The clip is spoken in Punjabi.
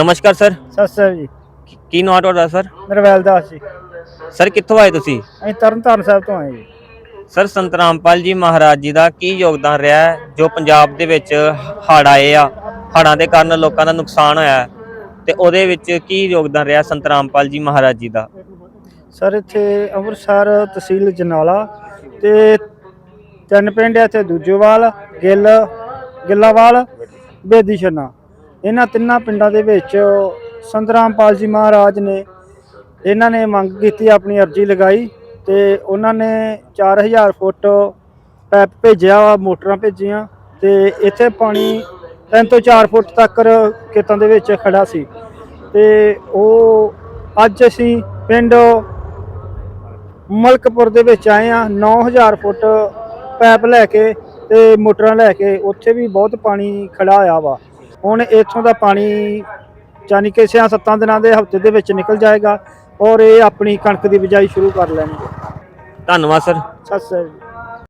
ਨਮਸਕਾਰ ਸਰ। ਸਤਿ ਸ੍ਰੀ ਜੀ। ਕੀ- ਨਾਮ ਤੁਹਾਡਾ ਸਰ? ਨਰਵੈਲ ਦਾਸ ਜੀ। ਸਰ ਕਿੱਥੋਂ ਆਏ ਤੁਸੀਂ? ਅਸੀਂ ਤਰਨਤਾਰਨ ਸਾਹਿਬ ਤੋਂ ਆਏ ਜੀ। ਸਰ ਸੰਤ ਰਾਮਪਾਲ ਜੀ ਮਹਾਰਾਜ ਜੀ ਦਾ ਕੀ ਯੋਗਦਾਨ ਰਿਹਾ ਹੈ ਜੋ ਪੰਜਾਬ ਦੇ ਵਿੱਚ ਹੜ੍ਹ ਆਏ ਆ? ਹੜ੍ਹਾਂ ਦੇ ਕਾਰਨ ਲੋਕਾਂ ਦਾ ਨੁਕਸਾਨ ਹੋਇਆ ਹੈ, ਤੇ ਉਹਦੇ ਵਿੱਚ ਕੀ ਯੋਗਦਾਨ ਰਿਹਾ ਸੰਤ ਰਾਮਪਾਲ ਜੀ ਮਹਾਰਾਜ ਜੀ ਦਾ? ਸਰ ਇੱਥੇ ਅੰਮ੍ਰਿਤਸਰ ਤਹਿਸੀਲ ਜਨਾਲਾ ਤੇ ਤਿੰਨ ਪਿੰਡ ਇੱਥੇ ਦੂਜੋਵਾਲ ਗਿੱਲ ਗਿੱਲਾਵਾਲ ਬੇਦੀ ਛੰਨਾ। ਇਹਨਾਂ ਤਿੰਨਾਂ ਪਿੰਡਾਂ ਦੇ ਵਿੱਚ ਸੰਤ ਰਾਮਪਾਲ ਜੀ ਮਹਾਰਾਜ ਨੇ ਇਹਨਾਂ ਨੇ ਮੰਗ ਕੀਤੀ, ਆਪਣੀ ਅਰਜ਼ੀ ਲਗਾਈ ਤੇ ਉਹਨਾਂ ਨੇ 4000 ਫੁੱਟ ਪੈਪ ਭੇਜਿਆ ਵਾ, ਮੋਟਰਾਂ ਭੇਜੀਆਂ ਤੇ ਇੱਥੇ ਪਾਣੀ 3 ਤੋਂ 4 ਫੁੱਟ ਤੱਕ ਖੇਤਾਂ ਦੇ ਵਿੱਚ ਖੜਾ ਸੀ ਤੇ ਉਹ ਅੱਜ ਅਸੀਂ ਪਿੰਡ ਮਲਕਪੁਰ ਦੇ ਵਿੱਚ ਆਏ ਆ 9000 ਫੁੱਟ ਪੈਪ ਲੈ ਕੇ ਤੇ ਮੋਟਰਾਂ ਲੈ ਕੇ ਉੱਥੇ ਵੀ ਬਹੁਤ ਪਾਣੀ ਖੜਾ ਹੋਇਆ ਵਾ। ਹੁਣ ਇੱਥੋਂ ਦਾ ਪਾਣੀ ਯਾਨੀ ਕਿ ਛੇ ਸੱਤਾਂ ਦਿਨਾਂ ਦੇ ਹਫ਼ਤੇ ਦੇ ਵਿੱਚ ਨਿਕਲ ਜਾਏਗਾ ਔਰ ਇਹ ਆਪਣੀ ਕਣਕ ਦੀ ਬਿਜਾਈ ਸ਼ੁਰੂ ਕਰ ਲੈਣਗੇ। ਧੰਨਵਾਦ ਸਰ। ਸਤਿ ਸ੍ਰੀ ਅਕਾਲ।